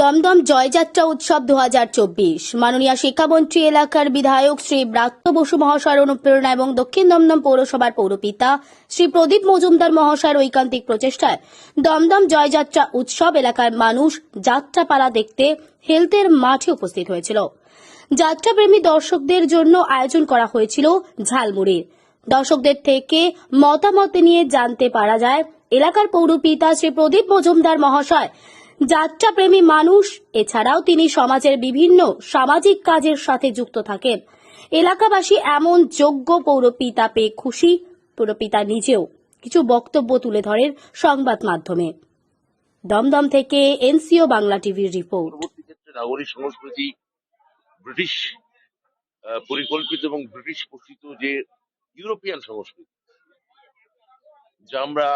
দমদম জয়যাত্রা উৎসব দু হাজার চব্বিশ। মাননীয় শিক্ষামন্ত্রী এলাকার বিধায়ক শ্রী ব্রাত্য বসু মহাশয়ের অনুপ্রেরণা এবং দক্ষিণ দমদম পৌরসভার পৌরপিতা শ্রী প্রদীপ মজুমদার মহাশয়ের ঐকান্তিক প্রচেষ্টায় দমদম জয়যাত্রা উৎসব এলাকার মানুষ যাত্রাপালা দেখতে হেলথের মাঠে উপস্থিত হয়েছিল। যাত্রাপ্রেমী দর্শকদের জন্য আয়োজন করা হয়েছিল ঝালমুড়ির দর্শকদের থেকে মতামত নিয়ে জানতে পারা যায়, এলাকার পৌরপিতা শ্রী প্রদীপ মজুমদার মহাশয় যাত্রাপ্রেমী মানুষ, এছাড়াও তিনি সমাজের বিভিন্ন সামাজিক কাজের সাথে যুক্ত থাকেন। এলাকাবাসী এমন যোগ্য পৌরপিতা পেয়ে খুশি, পৌরপিতা নিজেও কিছু বক্তব্য তুলে ধরেন সংবাদ মাধ্যমে। দমদম থেকে এনসিও বাংলা টিভির রিপোর্ট। ব্রিটিশ পরিকল্পিত এবং ব্রিটিশ পোষিত যে ইউরোপিয়ান সংস্কৃতি, যা আমরা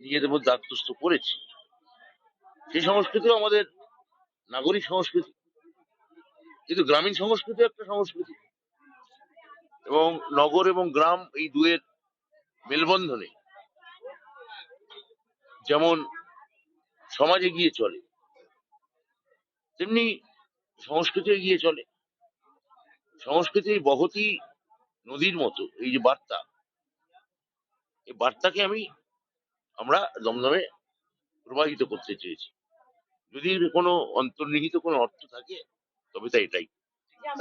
নিজেদের মধ্যে আত্মস্থ করেছি সেই সংস্কৃতিও আমাদের নাগরিক সংস্কৃতি। কিন্তু গ্রামীণ সংস্কৃতি একটা সংস্কৃতি। এবং নগর এবং গ্রাম এই দুয়ের মেলবন্ধনে যেমন সমাজ এগিয়ে চলে, তেমনি সংস্কৃতি এগিয়ে চলে। সংস্কৃতি বহতি নদীর মতো, এই যে বার্তা, এই বার্তাকে আমি আমরা দমদমে প্রবাহিত করতে চেয়েছি। যদি কোনো অন্তর্নিহিত কোনো অর্থ থাকে তবে তা এটাই।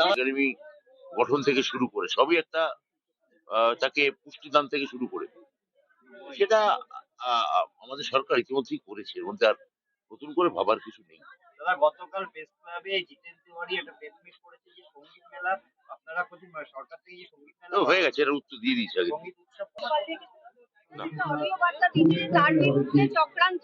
একাডেমি গঠন থেকে শুরু করে সবই একটা তাকে পুষ্টিদান থেকে শুরু করে। সেটা আমাদের সরকার ইতিমধ্যেই করেছে এর মধ্যে আর নতুন করে ভাবার কিছু নেই। দাদা গতকাল প্রেস ক্লাবে জিতেন তিওয়ারি একটা প্রেস মিট করেছে যে সংগীত মেলা আপনারা প্রতি সরকার থেকে যে সংগীত মেলা হয়ে গেছে এর উত্তর দিয়ে দিয়েছে আগে। সংগীত উৎসব অডিও বার্তা দিচ্ছে তার বিরুদ্ধে চক্রান্ত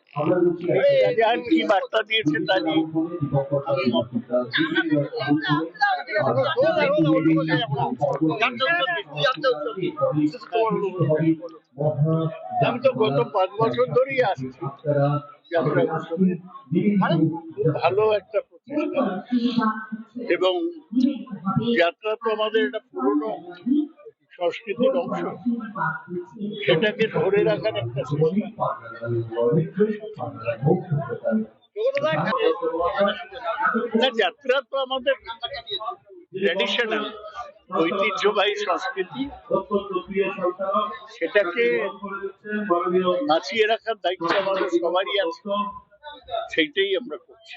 সজাগ কি বার্তা দিয়েছে তা নিয়ে আমি তো গত পাঁচ বছর ধরেই আসছি ভালো একটা প্রচেষ্টা এবং যাত্রা তো আমাদের একটা পুরনো সংস্কৃতির অংশ, সেটাকে ধরে রাখার একটা যাত্রা তো আমাদের ট্র্যাডিশনাল ঐতিহ্যবাহী সংস্কৃতি। সেটাকে বাঁচিয়ে রাখার দায়িত্ব আমাদের সবারই আছে। সেইটাই আমরা করছি।